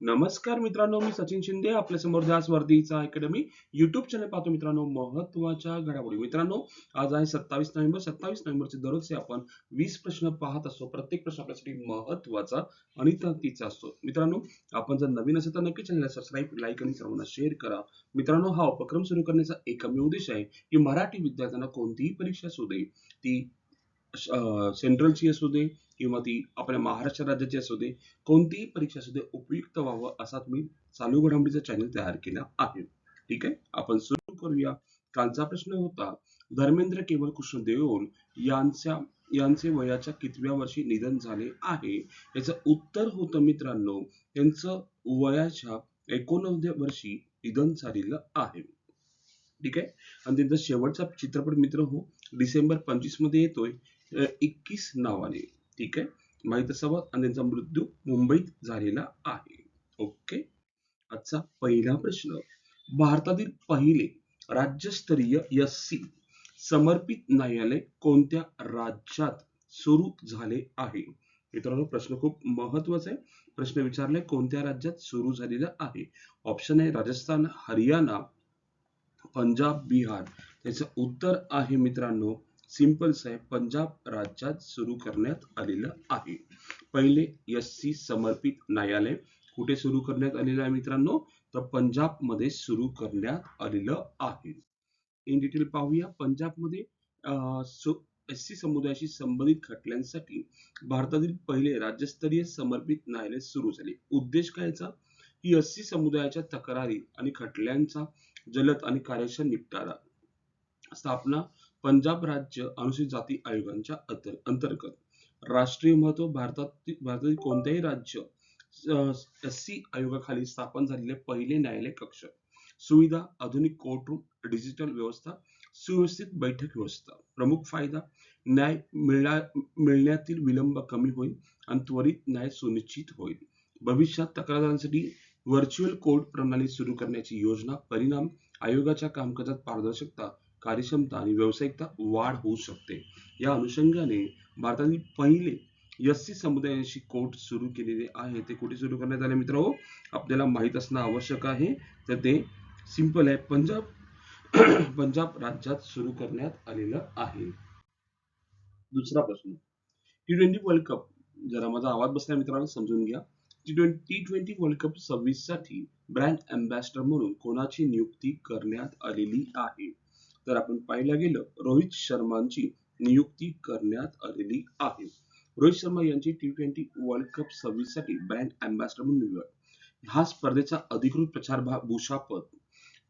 नमस्कार मित्रांनो मी सचिन शिंदे आपल्यासमोर जास वर्धीचा अकॅडमी युट्यूब चॅनल पाहतो मित्रांनो महत्त्वाच्या घडामोडी. मित्रांनो आज आहे सत्तावीस नोव्हेंबर. सत्तावीस नोव्हेंबरचे दररोजचे आपण वीस प्रश्न पाहत असतो. प्रत्येक प्रश्न आपल्यासाठी महत्त्वाचा आणि तहतीचा असतो. मित्रांनो आपण जर नवीन असेल तर नक्की चॅनलला सबस्क्राईब लाईक आणि सर्वांना शेअर करा. मित्रांनो हा उपक्रम सुरू करण्याचा एकमेव उद्देश आहे की मराठी विद्यार्थ्यांना कोणतीही परीक्षा असू दे ती सेंट्रलची असू दे किंवा ती आपल्या महाराष्ट्र राज्याची असू दे कोणतीही परीक्षा असू दे उपयुक्त व्हावं असा मी चालू घडामोडीचा चॅनल तयार केला आहे. ठीक आहे? आपण सुरू करूया. कालचा प्रश्न होता धर्मेंद्र केवळ कृष्ण देओल यांच्या यांचे वयाच्या कितव्या वर्षी निधन झाले आहे? याचं उत्तर होतं मित्रांनो त्यांचं वयाच्या एकोणनव्वद्या वर्षी निधन झालेलं आहे. ठीक आहे? आणि त्यांचा शेवटचा चित्रपट मित्र हो डिसेंबर पंचवीसमध्ये येतोय इक्कीस नावाने. ठीक आहे? माहीत असावं आणि त्यांचा मृत्यू मुंबईत झालेला आहे. ओके? आजचा पहिला प्रश्न. भारतातील पहिले राज्यस्तरीय एस सी समर्पित न्यायालय कोणत्या राज्यात सुरू झाले आहे? मित्रांनो प्रश्न खूप महत्त्वाचा आहे. प्रश्न विचारले कोणत्या राज्यात सुरू झालेला आहे? ऑप्शन आहे राजस्थान हरियाणा पंजाब बिहार. त्याचं उत्तर आहे मित्रांनो सिंपल्स आहे पंजाब राज्यात सुरू करण्यात आलेलं आहे. पहिले एस सी समर्पित न्यायालय कुठे सुरू करण्यात आलेलं आहे मित्रांनो? तर पंजाबमध्ये सुरू करण्यात आलेलं आहे. इन डिटेल पाहूया. पंजाबमध्ये एस सी समुदायाशी संबंधित खटल्यांसाठी भारतातील पहिले राज्यस्तरीय समर्पित न्यायालय सुरू झाले. उद्देश काय याचा? की एस सी समुदायाच्या तक्रारी आणि खटल्यांचा जलद आणि कार्यक्षम निपटारा स्थापना पंजाब राज्य अनुसूचित जाती आयोगांच्या अंतर्गत. राष्ट्रीय महत्त्व भारतात भारतातील कोणत्याही राज्य एस सी आयोगाखाली स्थापन झालेले पहिले न्यायालय कक्ष. सुविधा आधुनिक कोर्टरूम डिजिटल व्यवस्था सुव्यवस्थित बैठक व्यवस्था. प्रमुख फायदा न्याय मिळण्या मिळण्यातील विलंब कमी होईल आणि त्वरित न्याय सुनिश्चित होईल. भविष्यात तक्रारांसाठी व्हर्च्युअल कोर्ट प्रणाली सुरू करण्याची योजना परिणाम आयोगाच्या कामकाजात पारदर्शकता कार्यक्षमता आणि व्यावसायिकता वाढ होऊ शकते. या अनुषंगाने भारतातील पहिले एस सी समुदायाशी कोर्ट सुरू केलेले आहे. ते कुठे सुरू करण्यात आले मित्र हो आपल्याला माहीत असणं आवश्यक आहे. तर ते सिंपल आहे. पंजाब पंजाब राज्यात सुरू करण्यात आलेलं आहे. दुसरा प्रश्न. टी ट्वेंटी वर्ल्ड कप जरा माझा आवाज बसला मित्रांनो समजून घ्या. T twenty T twenty world cup सव्वीससाठी brand ambassador म्हणून कोणाची नियुक्ती करण्यात आलेली आहे? तर आपण पाहिलं गेलं रोहित शर्मांची नियुक्ती करण्यात आलेली आहे. रोहित शर्मा यांची टी ट्वेंटी वर्ल्ड कप सव्वीससाठी ब्रँड अँबॅसिडर म्हणून निवड. हा स्पर्धेचा अधिकृत प्रचार भूषापद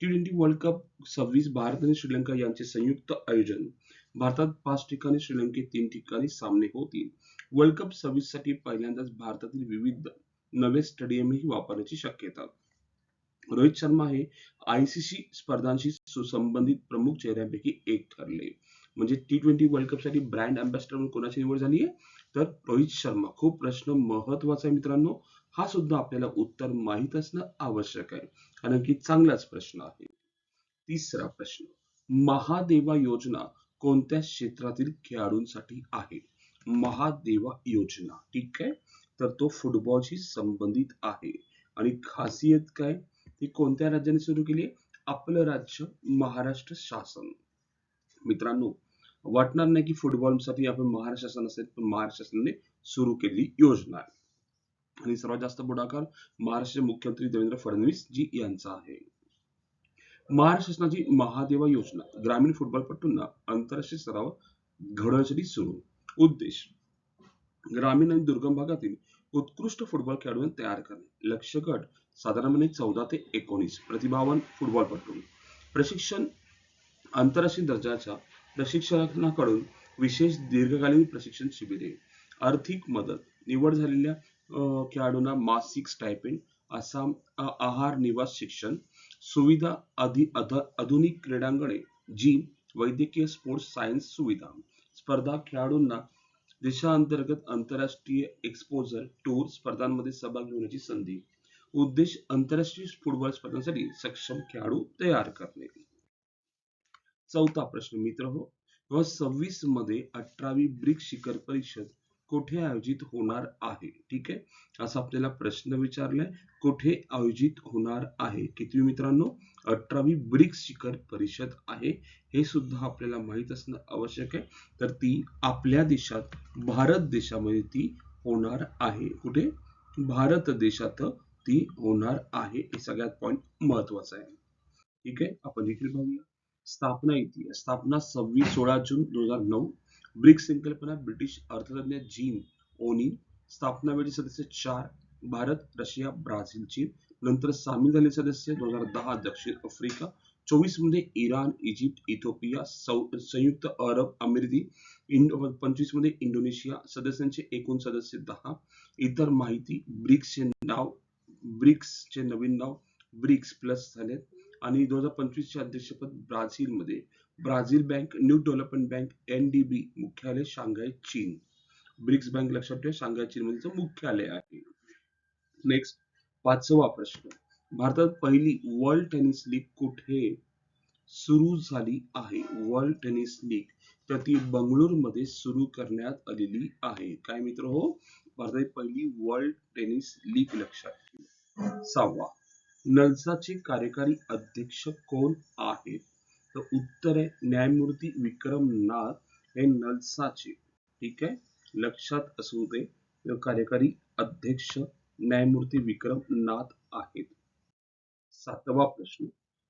टी ट्वेंटी वर्ल्ड कप सव्वीस भारत आणि श्रीलंका यांचे संयुक्त आयोजन. भारतात पाच ठिकाणी श्रीलंकेत तीन ठिकाणी सामने होतील. वर्ल्ड कप सव्वीससाठी पहिल्यांदाच भारतातील विविध नवे स्टेडियमही वापरण्याची शक्यता. रोहित शर्मा हे आयसीसी स्पर्धांशी सुसंबंधित प्रमुख चेहऱ्यांपैकी एक ठरले. म्हणजे टी ट्वेंटी वर्ल्ड कपसाठी ब्रँड अँबॅसिडर म्हणून कोणाची निवड झाली आहे तर रोहित शर्मा. खूप प्रश्न महत्त्वाचा आहे मित्रांनो. हा सुद्धा आपल्याला उत्तर माहीत असणं आवश्यक आहे. कारण की चांगलाच प्रश्न आहे. तिसरा प्रश्न. महादेवा योजना कोणत्या क्षेत्रातील खेळाडूंसाठी आहे? महादेवा योजना. ठीक आहे? तर तो फुटबॉलशी संबंधित आहे. आणि खासियत काय? ती कोणत्या राज्याने सुरू केली? आपलं राज्य महाराष्ट्र शासन. मित्रांनो वाटणार नाही की फुटबॉलसाठी आपण महाराष्ट्र शासन असेल पण महाराष्ट्र शासनाने सुरू केलेली योजना. आहे आणि सर्वात जास्त पुढाकार महाराष्ट्र मुख्यमंत्री देवेंद्र फडणवीस जी यांचा आहे. महाराष्ट्र शासनाची महादेवा योजना ग्रामीण फुटबॉलपटूंना आंतरराष्ट्रीय स्तरावर घडवण्यासाठी सुरू. उद्देश ग्रामीण आणि दुर्गम भागातील उत्कृष्ट फुटबॉल खेळाडू तयार करणे. लक्ष्य गट साधारणपणे म्हणजे चौदा ते एकोणीस प्रतिभावान फुटबॉलपटू प्रशिक्षण आंतरराष्ट्रीय दर्जाच्या प्रशिक्षकांकडून विशेष दीर्घकालीन प्रशिक्षण शिबिरे आर्थिक मदत निवड झालेल्या खेळाडूंना मासिक स्टायपेंड आसाम आहार निवास शिक्षण सुविधा आधी अध- आधुनिक क्रीडांगणे जिम वैद्यकीय स्पोर्ट्स सायन्स सुविधा. स्पर्धा खेळाडूंना देशांतर्गत आंतरराष्ट्रीय एक्सपोजर टूर स्पर्धांमध्ये सहभाग घेण्याची संधी. उद्देश आंतरराष्ट्रीय फुटबॉल स्पर्धांसाठी सक्षम खेळाडू तयार करणे. चौथा प्रश्न मित्र हो सव्वीसमध्ये अठरावी ब्रिक्स शिखर परिषद कुठे आयोजित होणार आहे? ठीक आहे? असा आपल्याला प्रश्न विचारलाय. कुठे आयोजित होणार आहे? किती मित्रांनो? अठरावी ब्रिक्स शिखर परिषद आहे. हे सुद्धा आपल्याला माहीत असणं आवश्यक आहे. तर ती आपल्या देशात भारत देशामध्ये ती होणार आहे. कुठे? भारत देशात ती होणार आहे. हे सगळ्यात पॉइंट महत्त्वाचा आहे. ठीक आहे? आपण देखील पाहूया स्थापना येते स्थापना सव्वीस सोळा जून दोन हजार नऊ. ब्रिक्स संकल्पना ब्रिटिश अर्थतज्ञ जीन ओनी. स्थापना वेळी सदस्य चार भारत रशिया ब्राझील चीन नंतर सामील झाले सदस्य दोन हजार दहा दक्षिण आफ्रिका. चोवीसमध्ये इराण इजिप्त इथिओपिया संयुक्त अरब अमिराती. इंडो पंचवीसमध्ये इंडोनेशिया सदस्यांचे एकूण सदस्य दहा. इतर माहिती ब्रिक्सचे नाव ब्रिक्सचे नवीन नाव ब्रिक्स प्लस झाले आणि दोन हजार पंचवीस चे अध्यक्षपद ब्राझील मध्ये. Brazil bank new development bank NDB मुख्यालय शांघाय चीन. ब्रिक्स बँक लक्षात ठेवा शांघाय चीन मध्ये मुख्यालय आहे. नेक्स्ट पाचवा प्रश्न. भारतात पहिली वर्ल्ड टेनिस लीग कुठे सुरू झाली आहे? वर्ल्ड टेनिस लीग तर ती बंगळुरूमध्ये सुरू करण्यात आलेली आहे. काय मित्र हो? भारताची पहिली वर्ल्ड टेनिस लीग लक्षात सहावा. नलसाचे कार्यकारी अध्यक्ष कोण आहेत तर उत्तर आहे न्यायमूर्ती विक्रम नाथ हे नलसाचे ठीक आहे? लक्षात असू दे कार्यकारी अध्यक्ष न्यायमूर्ती विक्रम नाथ आहेत. सातवा प्रश्न.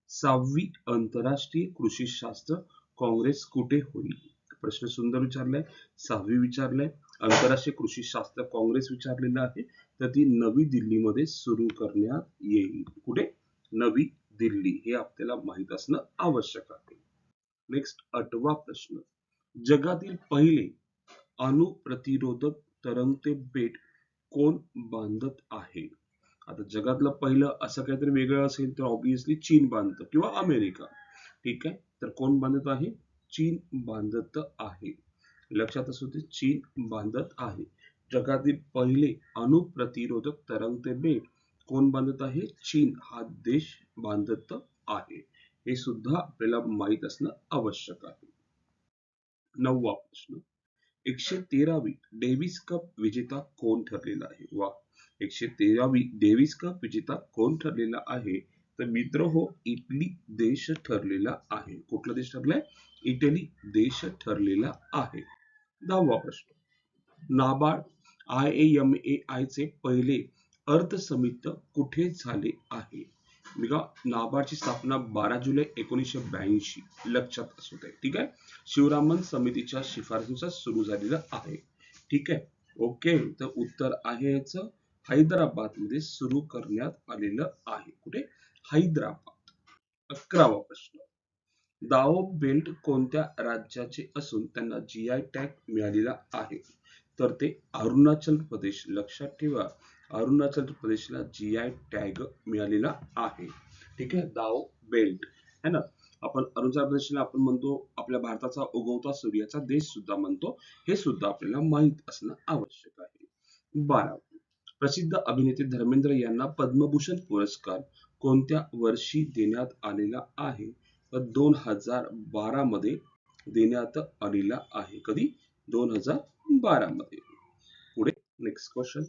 सहावी आंतरराष्ट्रीय कृषी शास्त्र काँग्रेस कुठे होईल? प्रश्न सुंदर विचारलाय सहावी विचारलाय. आंतरराष्ट्रीय कृषी शास्त्र काँग्रेस विचारलेलं आहे. तर ती नवी दिल्लीमध्ये सुरू करण्यात येईल. कुठे? नवी दिल्ली. हे आपल्याला माहीत असणं आवश्यक आहे. नेक्स्ट आठवा प्रश्न. जगातील पहिले अणुप्रतिरोधक तरंगते बेट कोण बांधत आहे? आता जगातलं पहिलं असं काहीतरी वेगळं असेल तर ऑब्विसली चीन बांधतं किंवा अमेरिका. ठीक आहे? तर कोण बांधत आहे? चीन बांधत आहे. लक्षात असू दे चीन बांधत आहे. जगातील पहिले अणुप्रतिरोधक तरंगते बेट. कोण बांधत आहे? चीन. हा देश बांधत आहे. हे सुद्धा आपल्याला माहीत असणं आवश्यक आहे. नववा प्रश्न. एकशे तेरावी डेव्हिस कप विजेता कोण ठरलेला आहे? वा एकशे तेरावी डेव्हिस कप विजेता कोण ठरलेला आहे? तर मित्र हो इटली देश ठरलेला आहे. कुठला देश ठरलाय? इटली देश ठरलेला आहे. दहावा प्रश्न. NABARD I M A I चे पहिले अर्थसमित कुठे झाले आहे? बघा नाबार्डची स्थापना बारा जुलै एकोणीसशे ब्याऐंशी लक्षात असू दे ठीक आहे? शिवरामन समितीच्या शिफारसीनुसार सुरू झालेलं आहे ठीक आहे? ओके तर उत्तर आहे याचं. हैदराबादमध्ये सुरू करण्यात आलेलं आहे. कुठे? हैदराबाद. अकरावा प्रश्न. दाओ बेल्ट कोणत्या राज्याचे असून त्यांना जी आय टॅग मिळालेला आहे? तर ते अरुणाचल प्रदेश. लक्षात ठेवा अरुणाचल प्रदेशला जी आय टॅग मिळालेला आहे. ठीक आहे? दाओ बेल्ट है ना? आपण अरुणाचल प्रदेशला आपण म्हणतो आपल्या भारताचा उगवता सूर्याचा देश सुद्धा म्हणतो. हे सुद्धा आपल्याला माहीत असणं आवश्यक आहे. बारा प्रसिद्ध अभिनेते धर्मेंद्र यांना पद्मभूषण पुरस्कार कोणत्या वर्षी देण्यात आलेला आहे? तर दोन हजार बारा मध्ये देण्यात आलेला आहे. कधी? दोन हजार बारामध्ये पुढे नेक्स्ट क्वेश्चन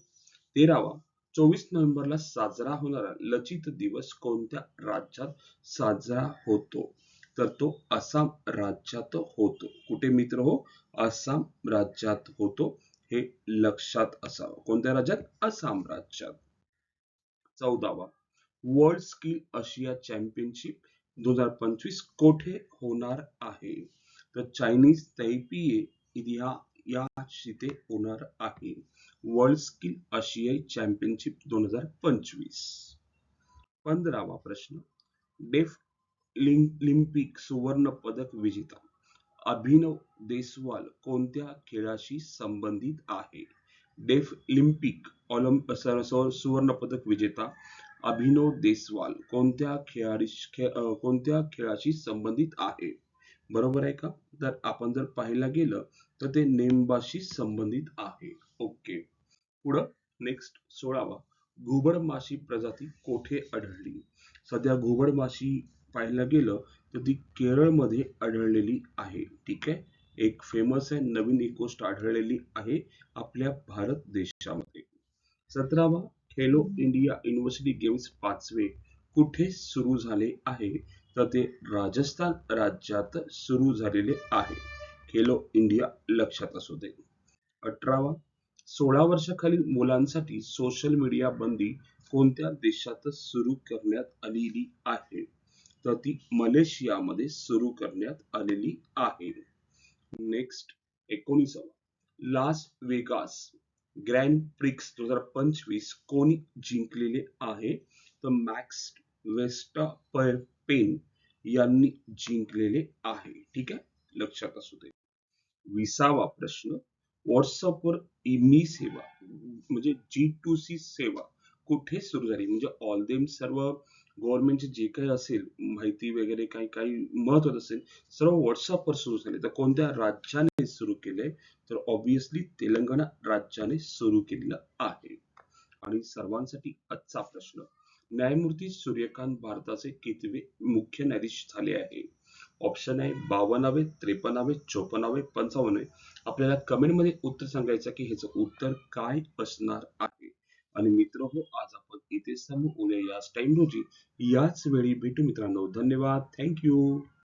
तेरावा. चोवीस नोव्हेंबरला साजरा होणारा लचित दिवस कोणत्या राज्यात साजरा होतो? तर तो आसाम राज्यात होतो. कुठे मित्र हो? आसाम राज्यात होतो. हे लक्षात असावं. कोणत्या राज्यात? आसाम राज्यात. चौदावा. वर्ल्ड स्किल आशिया चॅम्पियनशिप दोन हजार पंचवीस कोठे होणार आहे? तर चायनीज तैपीए या या होणार आहे. वर्ल्ड स्किल आशियाई चॅम्पियनशिप दोन हजार पंचवीस. पंधरावा प्रश्न. डेफ लिम्पिक सुवर्ण पदक विजेता अभिनव देसवाल कोणत्या खेळाशी संबंधित आहे? डेफ लिम्पिक ऑलिम्प सुवर्ण पदक विजेता अभिनव देसवाल कोणत्या खेळाडी खे- कोणत्या खेळाशी संबंधित आहे? बरोबर आहे का? तर आपण जर पाहायला गेलं तर ते नेमबाशी संबंधित आहे. ओके. पुढं नेक्स्ट सोळावा. घुबड माशी प्रजाती कोठे आढळली? सध्या घुबड माशी पाहायला गेलं तर ती केरळमध्ये आढळलेली आहे. ठीक आहे? एक फेमस आहे नवीन एक गोष्ट आढळलेली आहे आपल्या भारत देशामध्ये. सतरावा खेलो इंडिया युनिव्हर्सिटी गेम्स पाचवे. कुठे सुरू झाले आहे? तर ते राजस्थान राज्यात सुरू झालेले आहे. खेलो इंडिया लक्षात असू दे. अठरावा सोळा वर्षाखालील मुलांसाठी सोशल मीडिया बंदी कोणत्या देशातच सुरू करण्यात आलेली आहे? तर ती मलेशियामध्ये सुरू करण्यात आलेली आहे. नेक्स्ट एकोणीसावा लास वेगास ग्रँड प्रिक्स दोन हजार पंचवीस कोणी जिंकलेले आहे? तर मॅक्स वेस्टा पेन यांनी जिंकलेले आहे. ठीक आहे? लक्षात असू दे. विसावा प्रश्न. व्हॉट्सअपवर ईमी सेवा म्हणजे जी टू सी सेवा कुठे सुरू झाली? म्हणजे ऑल देम सर्व गव्हर्नमेंटचे जे काही असेल माहिती वगैरे काही काही महत्वाचं असेल सर्व व्हॉट्सअपवर सुरू झाले. तर कोणत्या राज्याने सुरू केले? तर ऑब्विसली तेलंगणा राज्याने सुरू केलेलं आहे. आणि सर्वांसाठी आजचा प्रश्न न्यायमूर्ती सूर्यकांत भारताचे कितवे मुख्य न्यायाधीश झाले आहे? ऑप्शन आहे बावन्नावे त्रेपन्नावे चोपन्नावे पंचावन्न आपल्याला कमेंटमध्ये उत्तर सांगायचं की ह्याचं उत्तर काय असणार आहे? आणि मित्र हो आज आपण इथे समोर उद्या याच टाइम रोजी याच वेळी भेटू मित्रांनो. धन्यवाद. थँक्यू